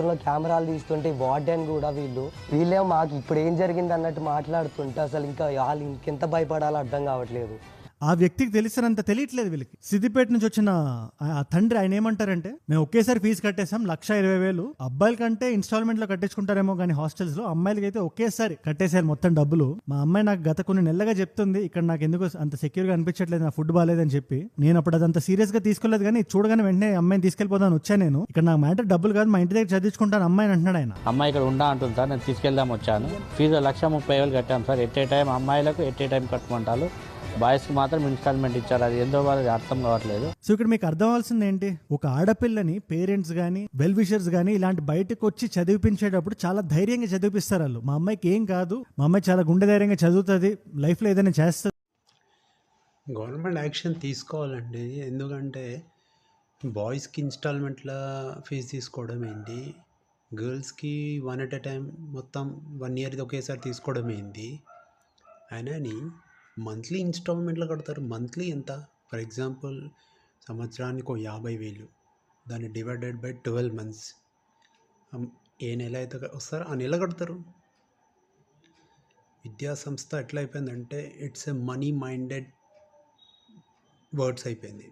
లో కెమెరాలు తీస్తుంటే వార్డెన్ కూడా వీళ్ళు వీళ్ళే మాకు ఇప్పుడు ఏం జరిగింది అన్నట్టు మాట్లాడుతుంటే అసలు ఇంకా వాళ్ళు ఇంకెంత భయపడాలో అర్థం కావట్లేదు. ఆ వ్యక్తికి తెలిసినంత తెలియట్లేదు వీళ్ళకి. సిద్దిపేట నుంచి వచ్చిన ఆ- తండ్రి ఆయన ఏమంటారంటే మేము ఒకేసారి ఫీజు కట్టేసాం లక్ష ఇరవై వేలు. అబ్బాయిల కంటే ఇన్స్టాల్మెంట్లో కట్టించుకుంటారేమో కానీ హాస్టల్స్లో అమ్మాయిలకి అయితే ఒకేసారి కట్టేశారు మొత్తం డబ్బులు. మా అమ్మాయి నాకు గత కొన్ని నెలలుగా చెప్తుంది ఇక్కడ నాకు ఎందుకు అంత సెక్యూర్గా అనిపించట్లేదు నా ఫుడ్ బాగాలేదని చెప్పి. నేను అప్పుడు అదంత సీరియస్గా తీసుకోలేదు కానీ చూడగానే వెంటనే అమ్మాయిని తీసుకెళ్ళిపోదాను వచ్చా నేను. ఇక్కడ నాకు మ్యాటర్ డబ్బులు కాదు మా ఇంటి దగ్గర చదివించుకుంటాను అమ్మాయిని అంటున్నాడు ఆయన. అమ్మాయి ఇక్కడ ఉండా అంటుంది సార్ నేను తీసుకెళ్దాం వచ్చాను. ఫీజు లక్ష ముప్పై వేలు కట్టాం సార్. ఎట్ ఏ టైం అమ్మాయిలకు ఎట్ ఏ టైం కట్టుకుంటారు. బాయ్స్కి మాత్రం ఇన్స్టాల్మెంట్ ఇచ్చారు. అది ఏందో వాళ్ళకి అర్థం కావట్లేదు. సో ఇక్కడ మీకు అర్థం అవ్వాల్సింది ఏంటి? ఒక ఆడపిల్లని పేరెంట్స్ కానీ వెల్ విషర్స్ కానీ ఇలాంటి బయటకు వచ్చి చదివిపించేటప్పుడు చాలా ధైర్యంగా చదివిపిస్తారు వాళ్ళు. మా అమ్మాయికి ఏం కాదు. మా అమ్మాయి చాలా గుండె ధైర్యంగా చదువుతుంది. లైఫ్లో ఏదైనా చేస్తుంది. గవర్నమెంట్ యాక్షన్ తీసుకోవాలండి. ఎందుకంటే బాయ్స్కి ఇన్స్టాల్మెంట్ల ఫీజు తీసుకోవడం ఏంటి? గర్ల్స్కి వన్ ఎట్ ఎ టైం మొత్తం వన్ ఇయర్ది ఒకేసారి తీసుకోవడం ఏంటి? అయినని మంత్లీ ఇన్స్టాల్మెంట్లో కడతారు. మంత్లీ ఎంత? ఫర్ ఎగ్జాంపుల్ సంవత్సరానికి ఒక యాభై వేలు. దాన్ని డివైడెడ్ బై ట్వెల్వ్ మంత్స్. ఏ నెల అయితే వస్తారో ఆ నెల కడతారు. విద్యా సంస్థ ఎట్లా అయిపోయిందంటే it's a money minded words అయిపోయింది.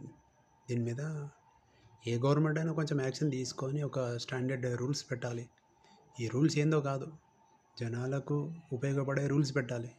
దీని మీద ఏ గవర్నమెంట్ అయినా కొంచెం యాక్షన్ తీసుకొని ఒక స్టాండర్డ్ రూల్స్ పెట్టాలి. ఈ రూల్స్ ఏందో కాదు. జనాలకు ఉపయోగపడే రూల్స్ పెట్టాలి.